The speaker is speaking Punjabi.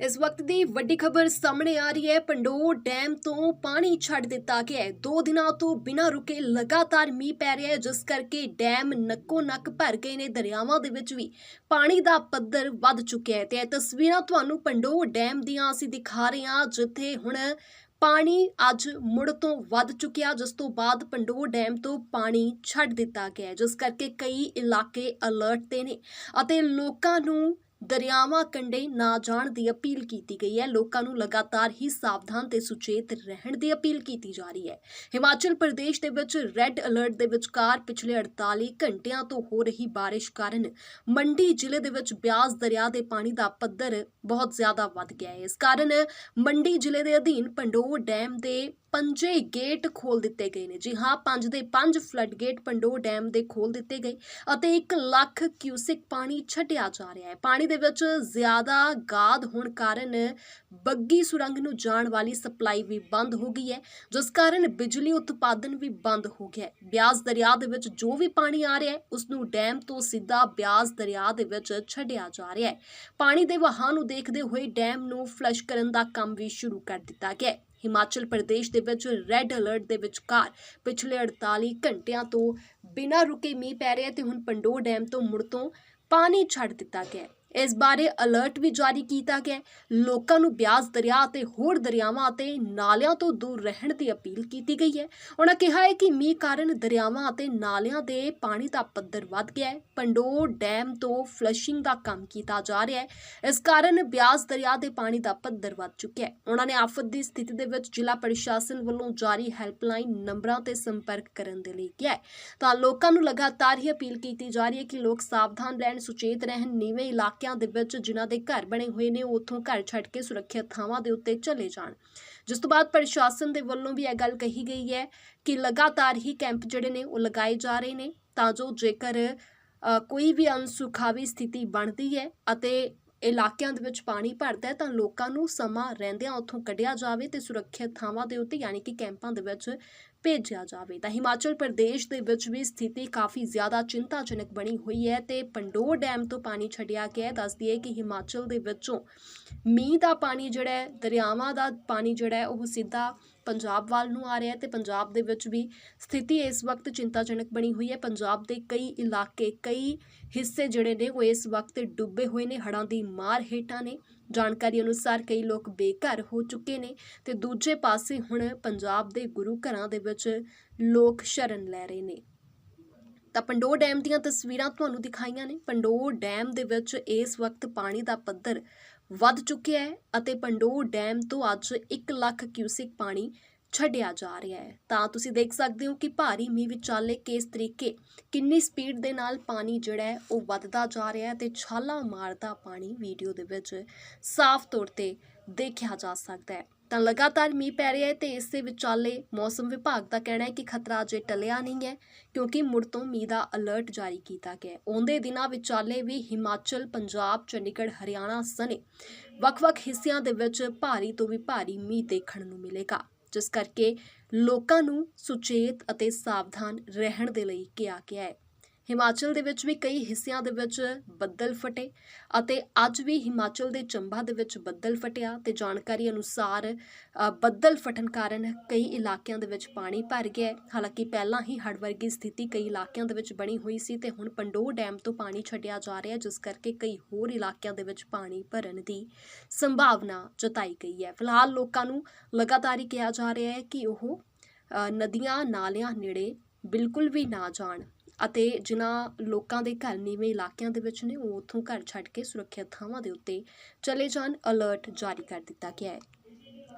ਇਸ ਵਕਤ ਦੀ ਵੱਡੀ ਖਬਰ ਸਾਹਮਣੇ ਆ ਰਹੀ ਹੈ। ਪੰਡੋਰ ਡੈਮ ਤੋਂ ਪਾਣੀ ਛੱਡ ਦਿੱਤਾ ਗਿਆ ਹੈ। ਦੋ ਦਿਨਾਂ ਤੋਂ ਬਿਨਾਂ ਰੁਕੇ ਲਗਾਤਾਰ ਮੀਂਹ ਪੈ ਰਿਹਾ ਹੈ, ਜਿਸ ਕਰਕੇ ਡੈਮ ਨੱਕੋ ਨੱਕ ਭਰ ਗਏ ਨੇ। ਦਰਿਆਵਾਂ ਦੇ ਵਿੱਚ ਵੀ ਪਾਣੀ ਦਾ ਪੱਧਰ ਵੱਧ ਚੁੱਕਿਆ ਹੈ। ਤੇ ਇਹ ਤਸਵੀਰਾਂ ਤੁਹਾਨੂੰ ਪੰਡੋਰ ਡੈਮ ਦੀਆਂ ਅਸੀਂ ਦਿਖਾ ਰਹੇ ਹਾਂ, ਜਿੱਥੇ ਹੁਣ ਪਾਣੀ ਅੱਜ ਮੁੜ ਤੋਂ ਵੱਧ ਚੁੱਕਿਆ, ਜਿਸ ਤੋਂ ਬਾਅਦ ਪੰਡੋਰ ਡੈਮ ਤੋਂ ਪਾਣੀ ਛੱਡ ਦਿੱਤਾ ਗਿਆ ਜਿਸ ਕਰਕੇ ਕਈ ਇਲਾਕੇ ਅਲਰਟ ਤੇ ਨੇ ਅਤੇ ਲੋਕਾਂ ਨੂੰ ਦਰਿਆਵਾਂ ਕੰਢੇ ਨਾ ਜਾਣ ਦੀ ਅਪੀਲ ਕੀਤੀ ਗਈ ਹੈ। ਲੋਕਾਂ ਨੂੰ ਲਗਾਤਾਰ ਹੀ ਸਾਵਧਾਨ ਤੇ ਸੁਚੇਤ ਰਹਿਣ ਦੀ ਅਪੀਲ ਕੀਤੀ ਜਾ ਰਹੀ ਹੈ। ਹਿਮਾਚਲ ਪ੍ਰਦੇਸ਼ ਦੇ ਵਿੱਚ ਰੈੱਡ ਅਲਰਟ ਦੇ ਵਿਚਕਾਰ ਪਿਛਲੇ 48 ਘੰਟਿਆਂ ਤੋਂ ਹੋ ਰਹੀ ਬਾਰਿਸ਼ ਕਾਰਨ ਮੰਡੀ ਜ਼ਿਲ੍ਹੇ ਦੇ ਵਿੱਚ ਬਿਆਸ ਦਰਿਆ ਦੇ ਪਾਣੀ ਦਾ ਪੱਧਰ ਬਹੁਤ ਜ਼ਿਆਦਾ ਵੱਧ ਗਿਆ ਹੈ। ਇਸ ਕਾਰਨ ਮੰਡੀ ਜ਼ਿਲ੍ਹੇ ਦੇ ਅਧੀਨ ਪੰਡੋਰ ਡੈਮ ਦੇ ਪੰਜੇ ਗੇਟ ਖੋਲ ਦਿੱਤੇ ਗਏ ਨੇ। ਜੀ ਹਾਂ, ਪੰਜ ਦੇ ਪੰਜ ਫਲੱਡ ਗੇਟ ਪੰਡੋ ਡੈਮ ਦੇ ਖੋਲ ਦਿੱਤੇ ਗਏ ਅਤੇ 1 ਲੱਖ ਕਿਊਸਿਕ ਪਾਣੀ ਛੱਡਿਆ ਜਾ ਰਿਹਾ ਹੈ। ਪਾਣੀ ਦੇ ਵਿੱਚ ਜ਼ਿਆਦਾ ਗਾਦ ਹੋਣ ਕਾਰਨ ਬੱਗੀ ਸੁਰੰਗ ਨੂੰ ਜਾਣ ਵਾਲੀ ਸਪਲਾਈ ਵੀ ਬੰਦ ਹੋ ਗਈ ਹੈ, ਜਿਸ ਕਾਰਨ ਬਿਜਲੀ ਉਤਪਾਦਨ ਵੀ ਬੰਦ ਹੋ ਗਿਆ ਹੈ। ਬਿਆਸ ਦਰਿਆ ਦੇ ਵਿੱਚ ਜੋ ਵੀ ਪਾਣੀ ਆ ਰਿਹਾ ਹੈ ਉਸ ਨੂੰ ਡੈਮ ਤੋਂ ਸਿੱਧਾ ਬਿਆਸ ਦਰਿਆ ਦੇ ਵਿੱਚ ਛੱਡਿਆ ਜਾ ਰਿਹਾ ਹੈ। ਪਾਣੀ ਦੇ ਵਹਾਅ ਨੂੰ ਦੇਖਦੇ ਹੋਏ ਡੈਮ ਨੂੰ ਫਲਸ਼ ਕਰਨ ਦਾ ਕੰਮ ਵੀ ਸ਼ੁਰੂ ਕਰ ਦਿੱਤਾ ਗਿਆ ਹੈ। ਹਿਮਾਚਲ ਪ੍ਰਦੇਸ਼ ਦੇ ਵਿੱਚ ਰੈੱਡ ਅਲਰਟ ਦੇ ਵਿਚਕਾਰ ਪਿਛਲੇ 48 ਘੰਟਿਆਂ ਤੋਂ ਬਿਨਾਂ ਰੁਕੇ ਮੀਂਹ ਪੈ ਰਿਹਾ ਤੇ ਹੁਣ ਪੰਡੋਰ ਡੈਮ ਤੋਂ ਮੁੜ ਤੋਂ ਪਾਣੀ ਛੱਡ ਦਿੱਤਾ ਗਿਆ ਇਸ ਬਾਰੇ ਅਲਰਟ ਵੀ ਜਾਰੀ ਕੀਤਾ ਗਿਆ ਲੋਕਾਂ ਨੂੰ ਬਿਆਸ ਦਰਿਆ ਅਤੇ ਹੋਰ ਦਰਿਆਵਾਂ ਅਤੇ ਨਾਲਿਆਂ ਤੋਂ ਦੂਰ ਰਹਿਣ ਦੀ ਅਪੀਲ ਕੀਤੀ ਗਈ ਹੈ। ਉਹਨਾਂ ਕਿਹਾ ਹੈ ਕਿ ਮੀਂਹ ਕਾਰਨ ਦਰਿਆਵਾਂ ਅਤੇ ਨਾਲਿਆਂ ਦੇ ਪਾਣੀ ਦਾ ਪੱਧਰ ਵੱਧ ਗਿਆ ਹੈ। ਪੰਡੋਰ ਡੈਮ ਤੋਂ ਫਲਸ਼ਿੰਗ ਦਾ ਕੰਮ ਕੀਤਾ ਜਾ ਰਿਹਾ ਹੈ। ਇਸ ਕਾਰਨ ਬਿਆਸ ਦਰਿਆ ਦੇ ਪਾਣੀ ਦਾ ਪੱਧਰ ਵੱਧ ਚੁੱਕਿਆ ਹੈ। ਉਹਨਾਂ ਨੇ ਆਫਤ ਦੀ ਸਥਿਤੀ ਦੇ ਵਿੱਚ ਜ਼ਿਲ੍ਹਾ ਪ੍ਰਸ਼ਾਸਨ ਵੱਲੋਂ ਜਾਰੀ ਹੈਲਪਲਾਈਨ ਨੰਬਰਾਂ ਤੇ ਸੰਪਰਕ ਕਰਨ ਦੇ ਲਈ ਕਿਹਾ ਹੈ। ਤਾਂ ਲੋਕਾਂ ਨੂੰ ਲਗਾਤਾਰ ਹੀ ਅਪੀਲ ਕੀਤੀ ਜਾ ਰਹੀ ਹੈ ਕਿ ਲੋਕ ਸਾਵਧਾਨ ਰਹਿਣ, ਸੁਚੇਤ ਰਹਿਣ, ਨੀਵੇਂ ਇਲਾਕੇ ਇਲਾਕਿਆਂ ਦੇ ਵਿੱਚ ਜਿਨ੍ਹਾਂ ਦੇ ਘਰ ਬਣੇ ਹੋਏ ਨੇ ਉੱਥੋਂ ਘਰ ਛੱਡ ਕੇ ਸੁਰੱਖਿਅਤ ਥਾਵਾਂ ਦੇ ਉੱਤੇ ਚਲੇ ਜਾਣ। ਜਿਸ ਤੋਂ ਬਾਅਦ ਪ੍ਰਸ਼ਾਸਨ ਦੇ ਵੱਲੋਂ ਵੀ ਇਹ ਗੱਲ ਕਹੀ ਗਈ ਹੈ ਕਿ ਲਗਾਤਾਰ ਹੀ ਕੈਂਪ ਜਿਹੜੇ ਨੇ, ਉਹ ਲਗਾਏ ਜਾ ਰਹੇ ਨੇ, ਤਾਂ ਜੋ ਜੇਕਰ ਕੋਈ ਵੀ ਅਨਸੁਖਾਵੀ ਸਥਿਤੀ ਬਣਦੀ ਹੈ ਅਤੇ ਇਲਾਕਿਆਂ ਦੇ ਵਿੱਚ ਪਾਣੀ ਭਰਦਾ ਹੈ, ਤਾਂ ਲੋਕਾਂ ਨੂੰ ਸਮਾਂ ਰਹਿੰਦਿਆਂ ਉੱਥੋਂ ਕੱਢਿਆ ਜਾਵੇ ਤੇ ਸੁਰੱਖਿਅਤ ਥਾਵਾਂ ਦੇ ਉੱਤੇ, ਯਾਨੀ ਕਿ ਕੈਂਪਾਂ ਦੇ ਵਿੱਚ ਭੇਜਿਆ ਜਾਵੇ। ਤਾਂ ਹਿਮਾਚਲ ਪ੍ਰਦੇਸ਼ ਦੇ ਵਿੱਚ ਵੀ ਸਥਿਤੀ ਕਾਫੀ ਜ਼ਿਆਦਾ ਚਿੰਤਾਜਨਕ ਬਣੀ ਹੋਈ ਹੈ ਤੇ ਪੰਡੋਰ ਡੈਮ ਤੋਂ ਪਾਣੀ ਛੱਡਿਆ ਗਿਆ ਹੈ। ਦੱਸਦੀ ਹੈ ਕਿ ਹਿਮਾਚਲ ਦੇ ਵਿੱਚੋਂ ਮੀਂਹ ਦਾ ਪਾਣੀ ਜਿਹੜਾ ਹੈ, ਦਰਿਆਵਾਂ ਦਾ ਪਾਣੀ ਜਿਹੜਾ ਹੈ, ਉਹ ਸਿੱਧਾ ਪੰਜਾਬ ਵੱਲ ਨੂੰ ਆ ਰਿਹਾ ਹੈ ਤੇ ਪੰਜਾਬ ਦੇ ਵਿੱਚ ਵੀ ਸਥਿਤੀ ਇਸ ਵਕਤ ਚਿੰਤਾਜਨਕ ਬਣੀ ਹੋਈ ਹੈ। ਪੰਜਾਬ ਦੇ ਕਈ ਇਲਾਕੇ, ਕਈ ਹਿੱਸੇ ਜਿਹੜੇ ਨੇ, ਉਹ ਇਸ ਵਕਤ ਡੁੱਬੇ ਹੋਏ ਨੇ, ਹੜ੍ਹਾਂ ਦੀ ਮਾਰ ਹੇਠਾਂ ਨੇ। ਜਾਣਕਾਰੀ ਅਨੁਸਾਰ ਕਈ ਲੋਕ ਬੇਘਰ ਹੋ ਚੁੱਕੇ ਨੇ ਤੇ ਦੂਜੇ ਪਾਸੇ ਹੁਣ ਪੰਜਾਬ ਦੇ ਗੁਰੂ ਘਰਾਂ ਦੇ ਵਿੱਚ ਲੋਕ ਸ਼ਰਨ ਲੈ ਰਹੇ ਨੇ। ਤਾਂ ਪੰਡੋਰ ਡੈਮ ਦੀਆਂ ਤਸਵੀਰਾਂ ਤੁਹਾਨੂੰ ਦਿਖਾਈਆਂ ਨੇ। ਪੰਡੋਰ ਡੈਮ ਦੇ ਵਿੱਚ ਇਸ ਵਕਤ ਪਾਣੀ ਦਾ ਪੱਧਰ ਵੱਧ ਚੁੱਕਿਆ ਹੈ ਅਤੇ ਪੰਡੋਰ ਡੈਮ ਤੋਂ ਅੱਜ 1 ਲੱਖ ਕਿਊਸਿਕ ਪਾਣੀ ਛੱਡਿਆ ਜਾ ਰਿਹਾ ਹੈ। ਤਾਂ ਤੁਸੀਂ ਦੇਖ ਸਕਦੇ ਹੋ ਕਿ ਭਾਰੀ ਮੀਂਹ ਵਿਚਾਲੇ ਕਿਸ ਤਰੀਕੇ ਕਿੰਨੀ ਸਪੀਡ ਦੇ ਨਾਲ ਪਾਣੀ ਜਿਹੜਾ ਹੈ ਉਹ ਵੱਧਦਾ ਜਾ ਰਿਹਾ ਹੈ ਤੇ ਛਾਲਾਂ ਮਾਰਦਾ ਪਾਣੀ ਵੀਡੀਓ ਦੇ ਵਿੱਚ ਸਾਫ਼ ਤੌਰ ਤੇ ਦੇਖਿਆ ਜਾ ਸਕਦਾ ਹੈ। ਤਾਂ ਲਗਾਤਾਰ ਮੀਂਹ ਪੈ ਰਿਹਾ ਹੈ ਤੇ ਇਸ ਦੇ ਵਿਚਾਲੇ ਮੌਸਮ ਵਿਭਾਗ ਦਾ ਕਹਿਣਾ ਹੈ ਕਿ ਖਤਰਾ ਅਜੇ ਟਲਿਆ ਨਹੀਂ ਹੈ ਕਿਉਂਕਿ ਮੁੜ ਤੋਂ ਮੀਂਹ ਦਾ ਅਲਰਟ ਜਾਰੀ ਕੀਤਾ ਗਿਆ ਹੈ। ਉਹਦੇ ਦਿਨਾਂ ਵਿਚਾਲੇ ਵੀ ਹਿਮਾਚਲ, ਪੰਜਾਬ, ਚੰਡੀਗੜ੍ਹ, ਹਰਿਆਣਾ ਸਣੇ ਵੱਖ-ਵੱਖ ਹਿੱਸਿਆਂ ਦੇ ਵਿੱਚ ਭਾਰੀ ਤੋਂ ਵੀ ਭਾਰੀ ਮੀਂਹ ਦੇਖਣ ਨੂੰ ਮਿਲੇਗਾ। ਜਿਸ ਕਰਕੇ ਲੋਕਾਂ ਨੂੰ ਸੁਚੇਤ ਅਤੇ ਸਾਵਧਾਨ ਰਹਿਣ ਦੇ ਲਈ ਕਿਹਾ ਗਿਆ ਹੈ। ਹਿਮਾਚਲ ਦੇ ਵਿੱਚ ਵੀ ਕਈ ਹਿੱਸਿਆਂ ਦੇ ਵਿੱਚ ਬੱਦਲ ਫਟੇ ਅਤੇ ਅੱਜ ਵੀ ਹਿਮਾਚਲ ਦੇ ਚੰਬਾ ਦੇ ਵਿੱਚ ਬੱਦਲ ਫਟਿਆ ਤੇ ਜਾਣਕਾਰੀ ਅਨੁਸਾਰ ਬੱਦਲ ਫਟਣ ਕਾਰਨ ਕਈ ਇਲਾਕਿਆਂ ਦੇ ਵਿੱਚ ਪਾਣੀ ਭਰ ਗਿਆ ਹਾਲਾਂਕਿ ਪਹਿਲਾਂ ਹੀ ਹੜ੍ਹ ਵਰਗੀ ਸਥਿਤੀ ਕਈ ਇਲਾਕਿਆਂ ਦੇ ਵਿੱਚ ਬਣੀ ਹੋਈ ਸੀ ਤੇ ਹੁਣ ਪੰਡੋ ਡੈਮ ਤੋਂ ਪਾਣੀ ਛੱਡਿਆ ਜਾ ਰਿਹਾ ਜਿਸ ਕਰਕੇ ਕਈ ਹੋਰ ਇਲਾਕਿਆਂ ਦੇ ਵਿੱਚ ਪਾਣੀ ਭਰਨ ਦੀ ਸੰਭਾਵਨਾ ਜਤਾਈ ਗਈ ਹੈ। ਫਿਲਹਾਲ ਲੋਕਾਂ ਨੂੰ ਲਗਾਤਾਰ ਹੀ ਕਿਹਾ ਜਾ ਰਿਹਾ ਹੈ ਕਿ ਉਹ ਨਦੀਆਂ ਨਾਲਿਆਂ ਨੇੜੇ ਬਿਲਕੁਲ ਵੀ ਨਾ ਜਾਣ। ਅਤੇ ਜਿਨ੍ਹਾਂ ਲੋਕਾਂ ਦੇ ਘਰ ਨੀਵੇਂ ਇਲਾਕਿਆਂ ਦੇ ਵਿੱਚ ਨੇ, ਉਹ ਉੱਥੋਂ ਘਰ ਛੱਡ ਕੇ ਸੁਰੱਖਿਅਤ ਥਾਵਾਂ ਦੇ ਉੱਤੇ ਚਲੇ ਜਾਣ ਅਲਰਟ ਜਾਰੀ ਕਰ ਦਿੱਤਾ ਗਿਆ ਹੈ।